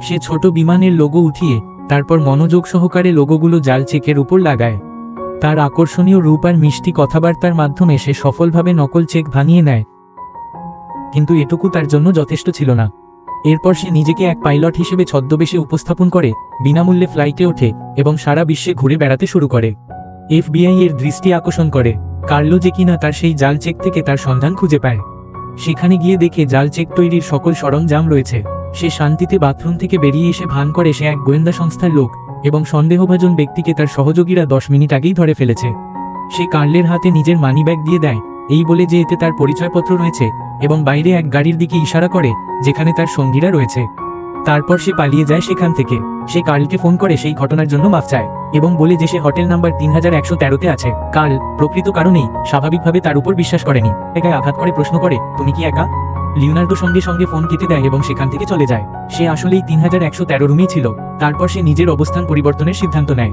সে ছোট বিমানের লোগো উঠিয়ে, তারপর মনোযোগ সহকারে লোগোগুলো জাল চেকের উপর লাগায়। তার আকর্ষণীয় রূপ আর মিষ্টি কথাবার্তার মাধ্যমে সে সফলভাবে নকল চেক ভাঙিয়ে নেয়। কিন্তু এটুকু তার জন্য যথেষ্ট ছিল না। এরপর সে নিজেকে এক পাইলট হিসেবে ছদ্মবেশে উপস্থাপন করে, বিনামূল্যে ফ্লাইটে ওঠে এবং সারা বিশ্বে ঘুরে বেড়াতে শুরু করে। এফবিআই এর দৃষ্টি আকর্ষণ করে, কার্লো যে কিনা তার সেই জাল চেক থেকে তার সন্ধান খুঁজে পায়। সেখানে গিয়ে দেখে জাল চেক তৈরির সকল সরঞ্জাম রয়েছে। সে শান্তিতে বাথরুম থেকে বেরিয়ে এসে ভান করে সে এক গোয়েন্দা সংস্থার লোক এবং সন্দেহভাজন ব্যক্তিকে তার সহযোগীরা দশ মিনিট আগেই ধরে ফেলেছে। সে কার্লের হাতে নিজের মানিব্যাগ দিয়ে দেয়, এই বলে যে এতে তার পরিচয়পত্র রয়েছে এবং বাইরে এক গাড়ির দিকে ইশারা করে যেখানে তার সঙ্গীরা রয়েছে। তারপর সে পালিয়ে যায় সেখান থেকে। সে কার্লকে ফোন করে সেই ঘটনার জন্য মাফ চায় এবং বলে যে সে হোটেল নাম্বার তিন হাজার একশো তেরোতে আছে। কার্ল, প্রকৃত কারণেই স্বাভাবিকভাবে তার উপর বিশ্বাস করেনি। একাই আঘাত করে প্রশ্ন করে, তুমি কি একা? লিওনার্দো সঙ্গে সঙ্গে ফোন কেটে দেয় এবং সেখান থেকে চলে যায়। সে আসলেই তিন হাজার একশো তেরো রুমেই ছিল। তারপর সে নিজের অবস্থান পরিবর্তনের সিদ্ধান্ত নেয়।